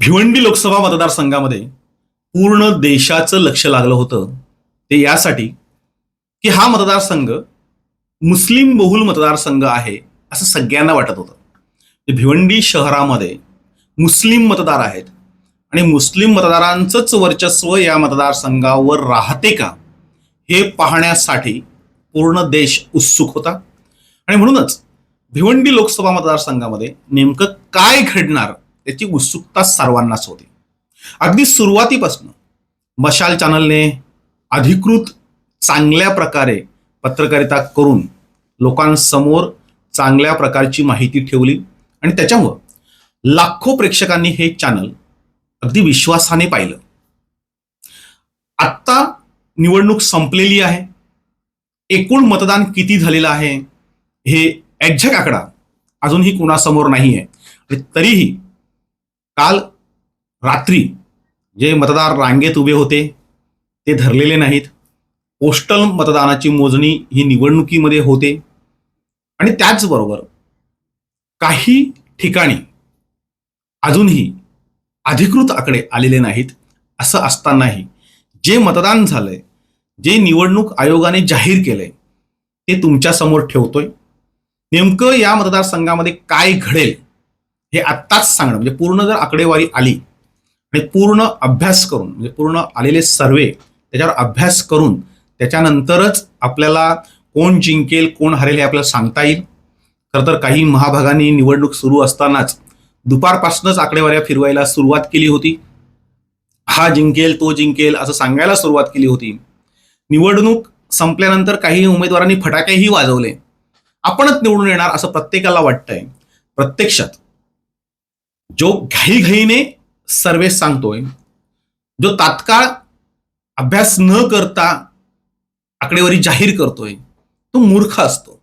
भिवंडी लोकसभा मतदारसंघामध्ये पूर्ण देशाचं लक्ष लागलं होतं. ते यासाठी की हा मतदारसंघ मुस्लिम बहुल मतदारसंघ आहे असं सगळ्यांना वाटत होतं. म्हणजे भिवंडी शहरामध्ये मुस्लिम मतदार आहेत आणि मुस्लिम मतदारांचंच वर्चस्व या मतदारसंघावर राहते का हे पाहण्यासाठी पूर्ण देश उत्सुक होता. आणि म्हणूनच भिवंडी लोकसभा मतदारसंघामध्ये नेमकं काय घडणार याची उत्सुकता सर्वांनाच होती. अगदी सुरुवातीपासून मशाल चॅनलने अधिकृत चांगल्या प्रकारे पत्रकारिता करून लोकांसमोर चांगल्या प्रकारची माहिती ठेवली आणि त्याच्यामुळं लाखो प्रेक्षकांनी हे चॅनल अगदी विश्वासाने पाहिलं. आत्ता निवडणूक संपलेली आहे. एकूण मतदान किती झालेलं आहे हे एक्झॅक्ट आकडा अजूनही कुणासमोर नाही आहे आणि तरीही काल रात्री जे मतदार रांगेत उभे होते ते धरलेले नाहीत. पोस्टल मतदानाची मोजणी ही निवडणुकीमध्ये होते. आणि त्याचबरोबर काही ठिकाणी अजूनही अधिकृत आकडे आलेले नाहीत असं असतानाही जे मतदान झालंय जे निवडणूक आयोगाने जाहीर केलंय ते तुमच्यासमोर ठेवतोय. नेमकं या मतदारसंघामध्ये काय घडेल? हे आत्ताच सांगणं म्हणजे पूर्ण जर आकडेवारी आली आणि पूर्ण अभ्यास करून म्हणजे पूर्ण आलेले सर्वे त्याच्यावर अभ्यास करून त्याच्यानंतरच आपल्याला कोण जिंकेल कोण हरेल हे आपल्याला सांगता येईल. खरं तर काही महाभागांनी निवडणूक सुरू असतानाच दुपारपासूनच आकडेवाऱ्या फिरवायला सुरुवात केली होती. हा जिंकेल तो जिंकेल असं सांगायला सुरुवात केली होती. निवडणूक संपल्यानंतर काही उमेदवारांनी फटाकेही वाजवले. आपणच निवडून येणार असं प्रत्येकाला वाटतंय. प्रत्यक्षात जो घाईघाईने सर्वे सांगतोय जो तात्काळ अभ्यास न करता आकडेवारी जाहीर करतोय तो मूर्ख असतो.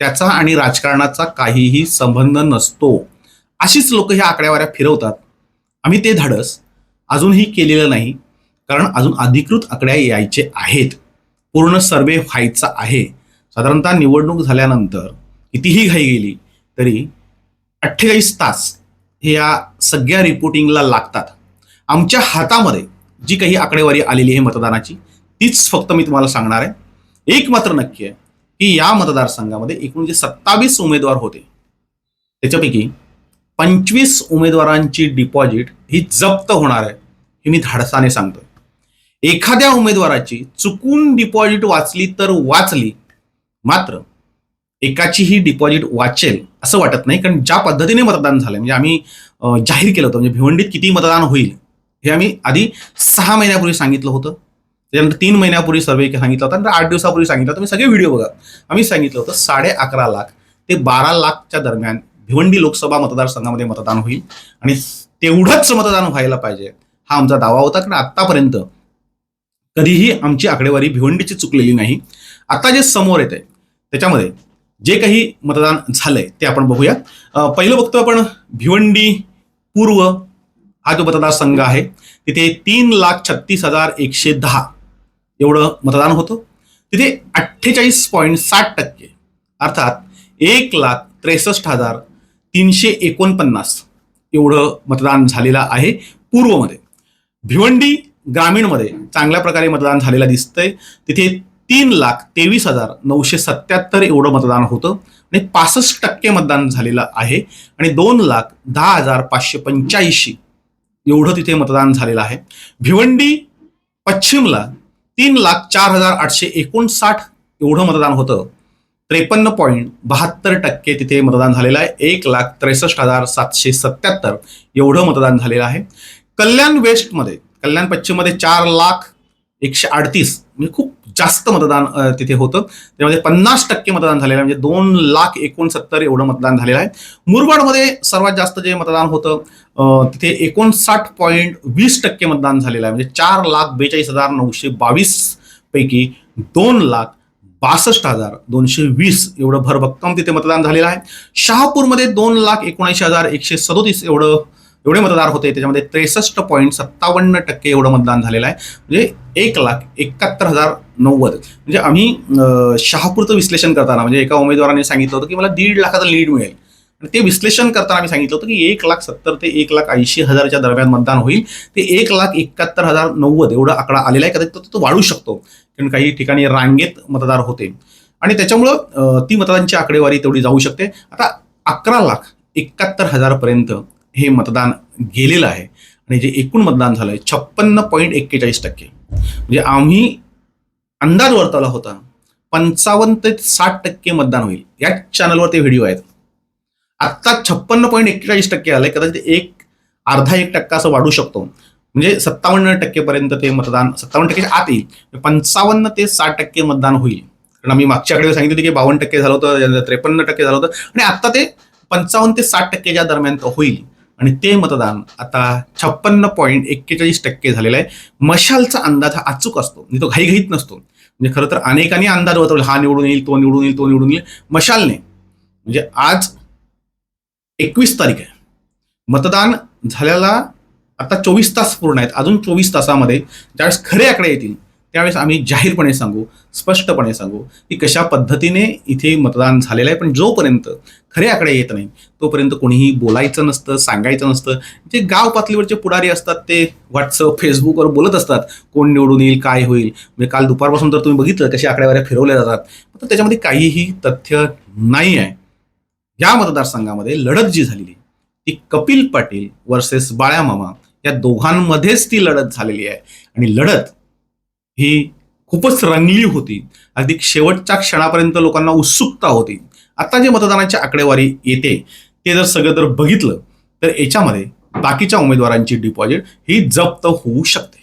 त्याचा आणि राजकारणाचा काहीही संबंध नसतो. अशीच लोक ह्या आकड्यावाऱ्या फिरवतात. आम्ही ते धाडस अजूनही केलेलं नाही कारण अजून अधिकृत आकड्या यायचे आहेत. पूर्ण सर्वे व्हायचा आहे. साधारणतः निवडणूक झाल्यानंतर कितीही घाई गेली तरी अठ्ठेचाळीस तास हे या सगळ्या रिपोर्टिंगला लागतात. आमच्या हातामध्ये जी काही आकडेवारी आलेली आहे मतदानाची तीच फक्त मी तुम्हाला सांगणार आहे. एक मात्र नक्की आहे की या मतदारसंघामध्ये एकूण जे सत्तावीस उमेदवार होते त्याच्यापैकी पंचवीस उमेदवारांची डिपॉझिट ही जप्त होणार आहे हे मी धाडसाने सांगतोय. एखाद्या उमेदवाराची चुकून डिपॉझिट वाचली तर वाचली मात्र एकाचीही डिपॉझिट वाचेल असं वाटत नाही. कारण ज्या पद्धतीने मतदान झालं म्हणजे आम्ही जाहीर केलं होतं म्हणजे भिवंडीत किती मतदान होईल हे आम्ही आधी सहा महिन्यापूर्वी सांगितलं होतं. त्याच्यानंतर तीन महिन्यापूर्वी सर्वे सांगितलं होता नंतर आठ दिवसापूर्वी सांगितलं होतं. तुम्ही सगळे व्हिडिओ बघा. आम्ही सांगितलं होतं साडे अकरा लाख ते बारा लाखच्या दरम्यान भिवंडी लोकसभा मतदारसंघामध्ये मतदान होईल. आणि तेवढंच मतदान व्हायला पाहिजे हा आमचा दावा होता. कारण आतापर्यंत कधीही आमची आकडेवारी भिवंडीची चुकलेली नाही. आता जे समोर येत आहे त्याच्यामध्ये जे काही मतदान झालंय ते आपण बघूया पहिलं बघतो आपण भिवंडी पूर्व हा जो मतदारसंघ आहे तिथे तीन लाख छत्तीस हजार एकशे दहा एवढं मतदान होतं. तिथे अठ्ठेचाळीस पॉईंट साठ टक्के अर्थात एक लाख त्रेसष्ट हजार तीनशे एकोणपन्नास एवढं मतदान झालेलं आहे पूर्वमध्ये. भिवंडी ग्रामीणमध्ये चांगल्या प्रकारे मतदान झालेलं दिसतंय. तिथे तीन लाख तेवीस हजार नऊशे सत्याहत्तर एवढं मतदान होतं. आणि पासष्ट टक्के मतदान झालेलं आहे. आणि दोन लाख दहा हजार पाचशे पंच्याऐंशी एवढं तिथे मतदान झालेलं आहे. भिवंडी पश्चिमला तीन लाख चार हजार आठशे एकोणसाठ एवढं मतदान होतं. त्रेपन्न पॉईंट बहात्तर टक्के तिथे मतदान झालेलं आहे. एक लाख त्रेसष्ट हजार सातशे सत्याहत्तर एवढं मतदान झालेलं आहे. कल्याण वेस्टमध्ये कल्याण पश्चिममध्ये चार लाख एकशे अडतीस. म्हणजे खूप जास्त मतदान तिथे होतं. त्यामध्ये पन्नास टक्के मतदान झालेलं आहे. म्हणजे दोन लाख एकोणसत्तर एवढं मतदान झालेलं आहे. मुरबाडमध्ये सर्वात जास्त जे मतदान होतं तिथे एकोणसाठ पॉईंट वीस टक्के मतदान झालेलं आहे. म्हणजे चार लाख बेचाळीस हजार नऊशे बावीस पैकी दोन लाख बासष्ट हजार दोनशे वीस एवढं भरभक्कम तिथे मतदान झालेलं आहे. शहापूरमध्ये दोन लाख एकोणऐंशी हजार एकशे सदोतीस एवढं एवढे मतदार होते त्याच्यामध्ये त्रेसष्ट पॉईंट सत्तावन्न टक्के एवढं मतदान झालेलं आहे. म्हणजे एक लाख एकाहत्तर हजार नव्वद. म्हणजे आम्ही शहापूरचं विश्लेषण करताना म्हणजे एका उमेदवाराने सांगितलं होतं की मला दीड लाखाचं लीड मिळेल. आणि ते विश्लेषण करताना आम्ही सांगितलं होतं की एक लाख सत्तर ते एक लाख ऐंशी हजारच्या दरम्यान मतदान होईल. ते एक लाख एकाहत्तर हजार नव्वद एवढा आकडा आलेला आहे. कदाचित तो- तो वाढू शकतो. कारण काही ठिकाणी रांगेत मतदार होते. आणि त्याच्यामुळं ती मतदारांची आकडेवारी तेवढी जाऊ शकते. आता अकरा लाख एकाहत्तर हजारपर्यंत हे मतदान गेलेलं आहे. आणि जे एकूण मतदान झालं आहे छप्पन्न पॉईंट एक्केचाळीस टक्के. म्हणजे आम्ही अंदाज वर्तवला होता पंचावन्न ते साठ टक्के मतदान होईल. या चॅनलवर ते व्हिडिओ आहेत. आत्ता छप्पन्न पॉईंट एक्केचाळीस टक्के आले कदाचित एक अर्धा एक टक्का असं वाढू शकतो. म्हणजे सत्तावन्न टक्केपर्यंत ते मतदान सत्तावन्न टक्क्याच्या आत येईल. म्हणजे पंचावन्न ते साठ टक्के मतदान होईल. कारण आम्ही मागच्या आकडे सांगितलं होतं की बावन्न टक्के झालं होतं त्रेपन्न टक्के झालं होतं. आणि आता ते पंचावन्न ते साठ टक्केच्या दरम्यान होईल. आणि ते मतदान आता छप्पन्न पॉईंट एक्केचाळीस टक्के झालेलं आहे. मशालचा अंदाज हा अचूक असतो. म्हणजे तो घाईघाईत नसतो. म्हणजे खरं तर अनेकांनी अंदाज वर्तवला. हा निवडून येईल तो निवडून येईल तो निवडून येईल. मशालने म्हणजे आज एकवीस तारीख आहे. मतदान झाल्याला आता चोवीस तास पूर्ण आहेत. अजून चोवीस तासामध्ये ज्यावेळेस खरे आकडे येतील त्यावेळेस आम्ही जाहीरपणे सांगू स्पष्टपणे सांगू की कशा पद्धतीने इथे मतदान झालेलं आहे पण जोपर्यंत खरे आकडे येत नाही तोपर्यंत कोणीही बोलायचं नसतं सांगायचं नसतं. जे गाव पातळीवरचे पुढारी असतात ते व्हॉट्सअप फेसबुकवर बोलत असतात कोण निवडून येईल काय होईल. म्हणजे काल दुपारपासून जर तुम्ही बघितलं कशा आकडेवाऱ्या फिरवल्या जातात. तर त्याच्यामध्ये काहीही तथ्य नाही आहे. या मतदारसंघामध्ये लढत जी झालेली ती कपिल पाटील वर्सेस बाळ्या मामा या दोघांमध्येच ती लढत झालेली आहे. आणि लढत ही खूपच रंगली होती. अगदी शेवटच्या क्षणापर्यंत लोकांना उत्सुकता होती. आता जे मतदानाची आकडेवारी येते ते जर सगळं जर बघितलं तर याच्यामध्ये बाकीच्या उमेदवारांची डिपॉझिट ही जप्त होऊ शकते.